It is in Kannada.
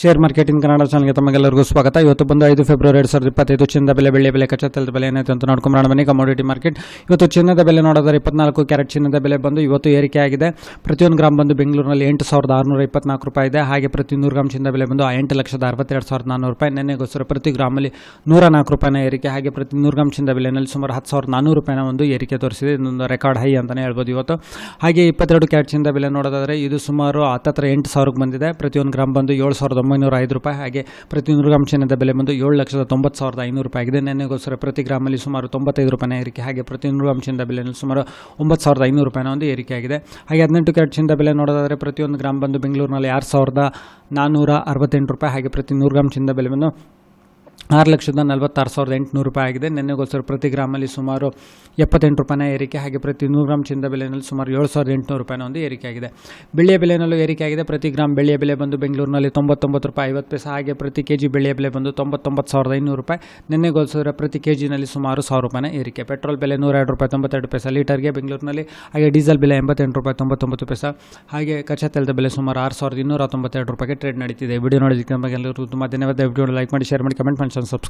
ಶೇರ್ ಮಾರ್ಕೆಟ್ ಇನ್ ಕನ್ನಡ ಚಾನಲ್ಗೆ ತಮಗೆಲ್ಲರಿಗೂ ಸ್ವಾಗತ. ಇವತ್ತು ಬಂದು ಐದು ಫೆಬ್ರವರಿ ಎರಡು ಸಾವಿರದ ಇಪ್ಪತ್ತೈದು, ಚಿನ್ನದ ಬೆಲೆ ಬೆಳ್ಳಿ ಬೆಲೆ ಕಚ್ಚಾ ತೆಲದ ಬೆಲೆ ಏನಾಯಿತು ಅಂತ ನೋಡ್ಕೊಂಬರೋಣ ಬನ್ನಿ ಕಮೋಡಿಟಿ ಮಾರ್ಕೆಟ್ ಇವತ್ತು ಚಿನ್ನದ ಬೆಲೆ ನೋಡೋದಾದ್ರೆ ಇಪ್ಪತ್ನಾಲ್ಕು ಕ್ಯಾರೆಟ್ ಚಿನ್ನದ ಬೆಲೆ ಬಂದು ಇವತ್ತು ಏರಿಕೆ ಆಗಿದೆ. ಪ್ರತಿಯೊಂದು ಗ್ರಾಮ್ ಬಂದು ಬೆಂಗಳೂರಿನಲ್ಲಿ ಎಂಟು ಸಾವಿರದ ಆರುನೂರ ಇಪ್ಪತ್ನಾಲ್ಕು ರೂಪಾಯಿ ಇದೆ. ಹಾಗೆ ಪ್ರತಿ ನೂರು ಗ್ರಾಮ್ ಚಿನ್ನದ ಬೆಲೆ ಬಂದು ಎಂಟು ಲಕ್ಷದ ಅರವತ್ತೆರಡು ಸಾವಿರದ ನಾನ್ನೂರು ರೂಪಾಯಿ. ನೆನ್ನೆಗೋಸ್ಕರ ಪ್ರತಿ ಗ್ರಾಮಲ್ಲಿ ನೂರ ನಾಲ್ಕು ರೂಪಾಯಿನ ಏರಿಕೆ. ಹಾಗೆ ಪ್ರತಿ ನೂರು ಗ್ರಾಮ್ ಚಿನ್ನದ ಬೆಲೆಯಲ್ಲಿ ಸುಮಾರು ಹತ್ತು ಸಾವಿರದ ನಾನ್ನೂರು ರೂಪಾಯಿನ ಒಂದು ಏರಿಕೆ ತೋರಿಸಿದೆ. ಇದೊಂದು ರೆಕಾರ್ಡ್ ಹೈ ಅಂತಲೇ ಹೇಳ್ಬೋದು ಇವತ್ತು. ಹಾಗೆ ಇಪ್ಪತ್ತೆರಡು ಕ್ಯಾರೆಟ್ ಚಿನ್ನದ ಬೆಲೆ ನೋಡೋದಾದರೆ ಇದು ಸುಮಾರು ಹತ್ತತ್ರ ಎಂಟು ಸಾವಿರಕ್ಕೆ ಬಂದಿದೆ. ಪ್ರತಿಯೊಂದು ಗ್ರಾಮ್ ಬಂದು ಏಳು ಸಾವಿರದ ಒಂಬೈನೂರ ಐದು ರೂಪಾಯಿ ಹಾಗೆ ಪ್ರತಿ ನೂರು ಗ್ರಾಮ್ ಚಿನ್ನದ ಬೆಲೆ ಬಂದು ಏಳು ಲಕ್ಷದ ತೊಂಬತ್ತು ಸಾವಿರದ ಐನೂರು ರೂಪಾಯಿ ಆಗಿದೆ. ನೆನೆಗೋಸ್ಕರ ಪ್ರತಿ ಗ್ರಾಮಲ್ಲಿ ಸುಮಾರು ತೊಂಬತ್ತೈದು ರೂಪಾಯಿನ ಏರಿಕೆ. ಹಾಗೆ ಪ್ರತಿ ನೂರು ಗ್ರಾಮ್ ಚಿನ್ನದ ಬೆಲೆಯಲ್ಲಿ ಸುಮಾರು ಒಂಬತ್ತು ಸಾವಿರದ ಐನೂರು ರೂಪಾಯಿನ ಒಂದು ಏರಿಕೆ ಆಗಿದೆ. ಹಾಗೆ ಹದಿನೆಂಟು ಕ್ಯಾರೆಟ್ ಚಿನ್ನದ ಬೆಲೆ ನೋಡೋದಾದರೆ ಪ್ರತಿಯೊಂದು ಗ್ರಾಮ್ ಬಂದು ಬೆಂಗಳೂರಿನಲ್ಲಿ ಆರು ಸಾವಿರದ ನಾನ್ನೂರ ಅರವತ್ತೆಂಟು ರೂಪಾಯಿ. ಹಾಗೆ ಪ್ರತಿ ನೂರು ಗ್ರಾಮ್ ಚಿನ್ನದ ಬೆಲೆ ಬಂದು ಆರು ಲಕ್ಷದ ನಲವತ್ತಾರು ಸಾವಿರದ ಎಂಟುನೂರು ರೂಪಾಯಿ ಆಗಿದೆ. ನೆನ್ನೆಗೋಸ್ಕರ ಪ್ರತಿ ಗ್ರಾಮಲ್ಲಿ ಸುಮಾರು ಎಪ್ಪತ್ತೆಂಟು ರೂಪಾಯಿನ ಏರಿಕೆ ಹಾಗೆ ಪ್ರತಿ ನೂರು ಗ್ರಾಮ್ ಚಿನ್ನದ ಬೆಲೆಯಲ್ಲಿ ಸುಮಾರು ಏಳು ಸಾವಿರದ ಎಂಟುನೂರು ರೂಪಾಯಿನ ಒಂದು ಏರಿಕೆ ಆಗಿದೆ. ಬೆಳೆಯ ಬೆಲೆಯಲ್ಲೂ ಏರಿಕೆ ಆಗಿದೆ. ಪ್ರತಿ ಗ್ರಾಮ್ ಬೆಳೆಯ ಬೆಲೆ ಬಂದು ಬೆಂಗಳೂರಿನಲ್ಲಿ ತೊಂಬತ್ತೊಂಬತ್ತು ರೂಪಾಯಿ ಐವತ್ತು ಪೈಸೆ, ಹಾಗೆ ಪ್ರತಿ ಕೆ ಜಿ ಬೆಳೆಯ ಬೆಲೆ ಬಂದು ತೊಂಬತ್ತೊಂಬತ್ತು ಸಾವಿರದ ಐನೂರು ರೂಪಾಯಿ. ನೆನ್ನೆಗೋಸ್ಕರ ಪ್ರತಿ ಕೆ ಜಿನಲ್ಲಿ ಸುಮಾರು ಸಾವಿರ ರೂಪಾಯಿನ ಏರಿಕೆ. ಪೆಟ್ರೋಲ್ ಬೆಲೆ ನೂರೆರಡು ರೂಪಾಯಿ ತೊಂಬತ್ತೆರಡು ಪೈಸೆ ಲೀಟರ್ಗೆ ಬೆಂಗಳೂರಿನಲ್ಲಿ, ಹಾಗೆ ಡೀಸೆಲ್ ಬೆಲೆ ಎಂಬತ್ತೆಂಟು ರೂಪಾಯಿ ತೊಂಬತ್ತೊಂಬತ್ತು ಪೈಸೆ, ಹಾಗೆ ಕಚ್ಚಾ ತೈಲದ ಬೆಲೆ ಸುಮಾರು ಆರು ಸಾವಿರದ ಇನ್ನೂರ ತೊಂಬತ್ತೆರಡು ರೂಪಾಯಿಗೆ ಟ್ರೇಡ್ ನಡೀತಿದೆ. ವಿಡಿಯೋ ನೋಡೋದಕ್ಕೆ ಎಲ್ಲರೂ ತುಂಬ ಧನ್ಯವಾದ. ವಿಡಿಯೋ ಲೈಕ್ ಮಾಡಿ, ಶೇರ್ ಮಾಡಿ, ಕಮೆಂಟ್ ಮಾಡಿ. comments and subscribe